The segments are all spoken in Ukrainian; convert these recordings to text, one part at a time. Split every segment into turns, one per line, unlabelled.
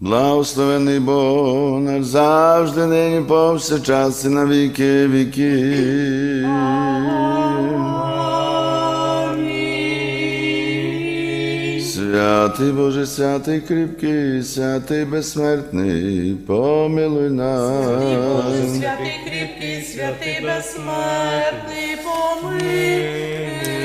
Благословений Бог наш завжди, нині повсякчас і на віки віки. Святий Боже, святий кріпкий, святий безсмертний, помилуй
Боже,
нас.
святий кріпкий, святий безсмертний, помилуй нас.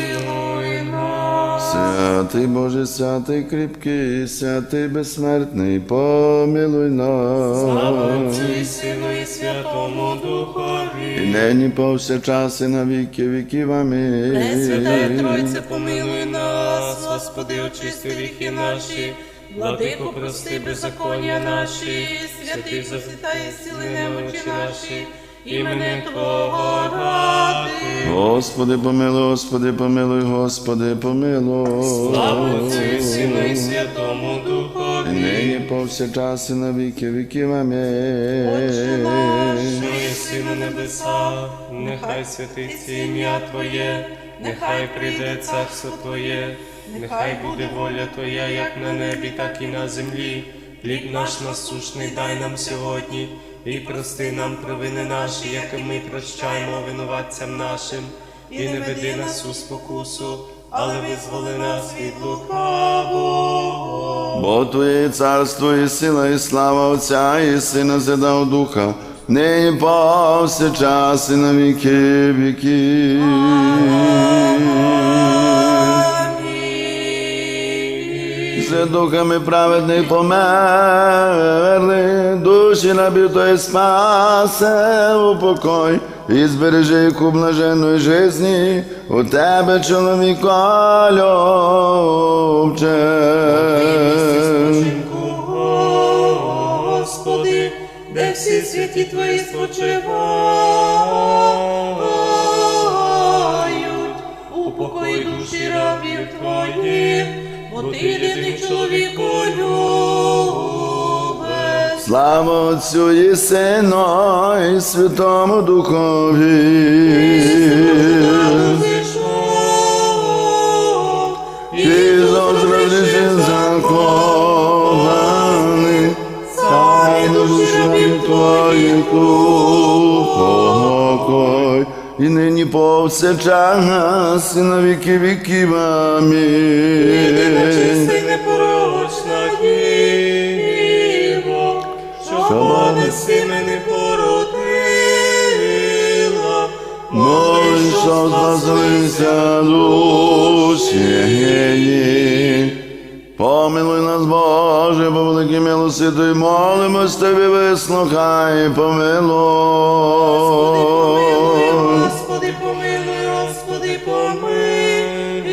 Святий Боже, святий кріпкий, святий безсмертний, помилуй
Слава
нас.
Отцю і Сину і Святому Духові.
І нині повсякчас і на віки віків.
Пресвятая
Амінь.
Тройце, помилуй нас, Господи, очисти гріхи наші, Владико, прости беззаконня наші, святий засвітай, сили немочі наші, імени Твого ради.
Господи, помилуй, Господи, помилуй, Господи, помилуй.
Слава Отцю Сину і Святому Духові.
нині повсякчас і на віки віків.
Отче
Амінь.
наш, що єси на небесах, нехай святиться ім'я Твоє, нехай прийде царство Твоє, нехай буде воля Твоя, як на небі, так і на землі. Хліб наш насущний дай нам сьогодні, і прости нам провини наші, як і ми прощаємо винуватцям нашим, і не веди нас у спокусу, але визволи нас від лукавого.
Бо Твоє царство і сила, і слава Отця, і Сина, Святого Духа, Не нині повсякчас і на віки віків. З духами праведних померли, душі рабів Твої спасе у покой, і збережи їх у блаженної жизні, у Тебе, чоловіка, любче.
Господи, де всі святі Твої спочивають, упокой душі рабів Твоїх, бо Ти єдиний чоловіку любець.
Слава Отцю і Сину, і Святому Духові. І зозравлюся закоханий, Стай душі рабів твоїх упокой, і нині повсякчас, і на віки віків. Амінь.
чиста й непорочна неси мене породила,
що спаслися душі. Помилуй нас, Боже, по великій милості молимось Тобі, вислухай, помилуй.
Господи, помилуй, Господи, помилуй.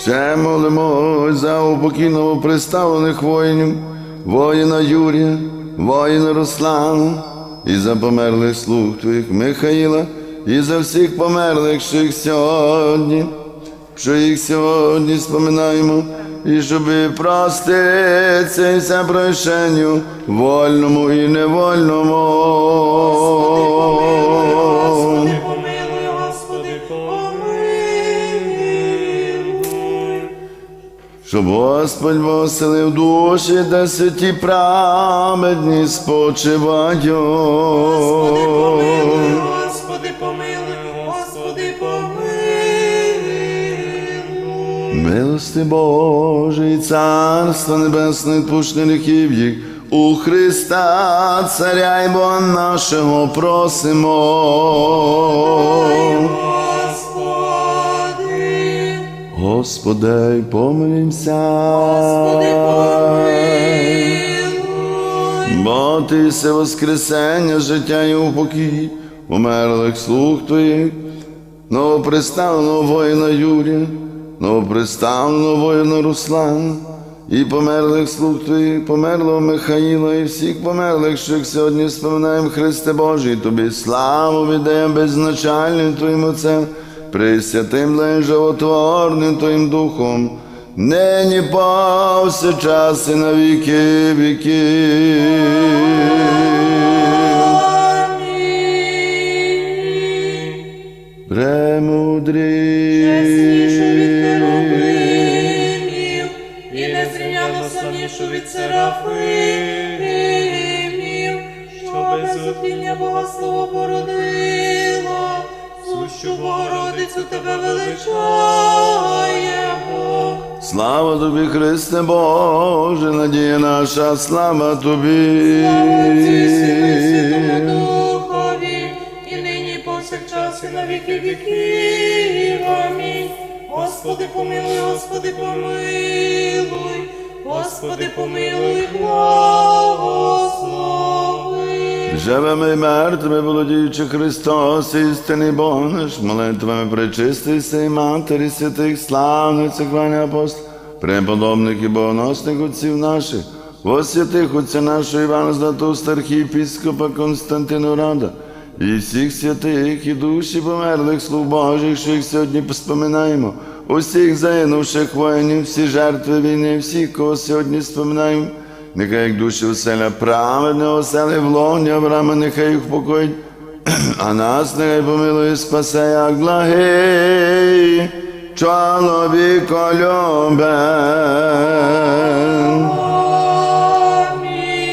Ще молимось за упокійного приставлених воїнів, воїна Юрія, воїна Руслана, і за померлих слуг Твоїх Михаїла, і за всіх померлих, що їх сьогодні, що їх сьогодні споминаємо, і щоб проститься і все прощенню, вольному і невольному. Щоб Господь воселив душі, де святі праведні спочивають.
Господи, помилуй, Господи, помилуй, Господи, помилуй.
Милости Божої, Царства Небесне, пушне гріхів їх, у Христа, Царя й Бога нашого просимо.
Господи,
помилімся.
Господи, помилуй.
Бо ти все воскресення, життя і упокій, умерлих слуг твоїх, новоприставленого воїна Юрія, новоприставленого воїна Руслана, і померлих слуг твоїх, померлого Михаїла, і всіх померлих, що їх сьогодні споминаємо, Христе Божий, тобі славу віддаємо беззначальним Твоїм Отцем, присвятим для животворним Твоїм Духом, нині повсякчас і на віки віки. Премудрий.
Чесніше від серафимів, що без зутління Бога Слово породила, сущу Богородицю тебе величаємо.
Слава тобі, Христе Боже, надія наша, слава тобі.
І Святому Духові, і нині, повсякчас, і на віки віків. Амінь. Господи, помилуй, Господи, помилуй, Господи, помилуй, благослови.
Живими і мертвими, володіючи Христос, істинний Бог наш, молитвами пречистий сей матері святих славних церкваних апостолів, преподобних і богоносних отців наших, во святих отця нашого Івана Златоуста, архієпіскопа Константину Рада, і всіх святих і душі померлих слуг Божих, що їх сьогодні поспоминаємо, усіх загинувших воїнів, всі жертви війни, всіх, кого сьогодні споминаємо. Нехай як душі оселя праведне оселя в лоні Авраама, нехай їх покоїть, а нас нехай помилує спасе, як благий чоловіколюбен.
Амінь.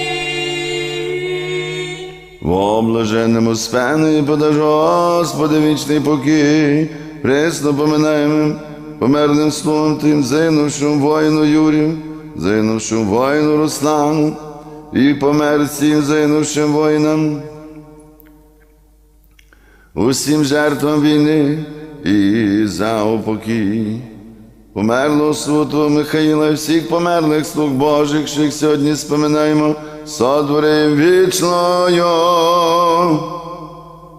В блаженному спену і подаж Господи вічний покій, пресно поминаємо померлим словом тим загинувшим воїну Юрію, загинувшим воїну Руслану і помер всім загинувшим воїнам, усім жертвам війни і за упокій. Померлого святого Михаїла і всіх померлих слуг Божих, що їх сьогодні споминаємо, сотворим вічною.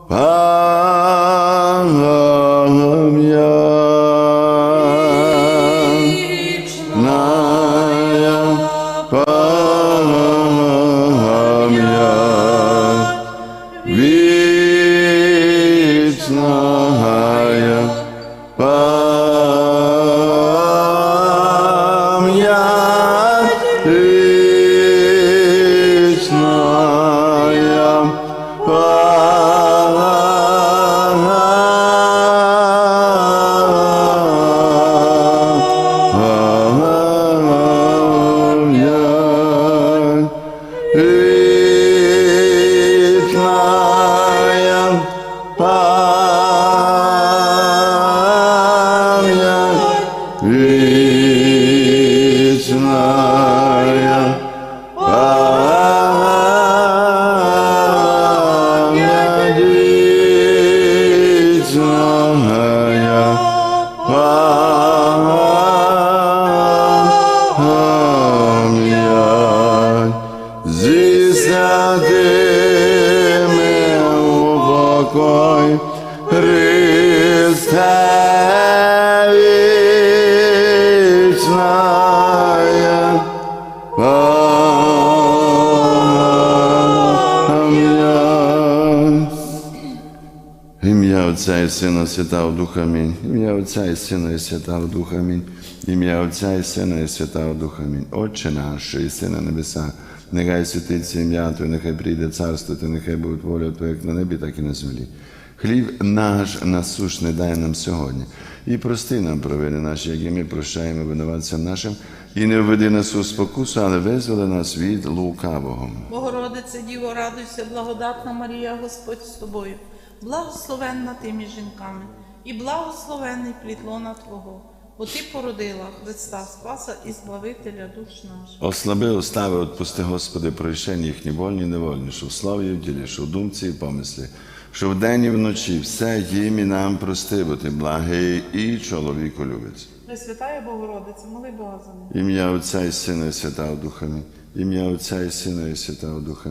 Пам'ять. Oui. Отця і Сина Святого Духа Амінь. Ім'я Отця і Сина і Святого Духа Амінь. Ім'я Отця і Сина і Святого Духа Амінь. Отче наш, і сина небеса, нехай святиться ім'я Твоє, нехай прийде царство Твоє, нехай буде воля Твоя, як на небі, так і на землі. Хліб наш насушний дай нам сьогодні. І прости нам провини наші, які ми прощаємо винуватцям нашим, і не введи нас у спокусу, але визволи нас від лукавого.
Богородице Діво, радуйся, благодатна Марія, Господь з тобою, благословенна ти між жінками, і благословенний плід лона Твого, бо Ти породила Христа Спаса і Збавителя душ наших.
Ослаби устави, отпусти, Господи, прощення їхні вольні і невольні, що в слові і в ділі, що в думці і помислі, що вдень і вночі все їм і нам прости, бо ти благий і чоловіку любець.
Пресвятая Богородице, моли Бога за них.
Ім'я Отця і Сина і Святого Духа. Ім'я Отця і Сина і Святого Духа.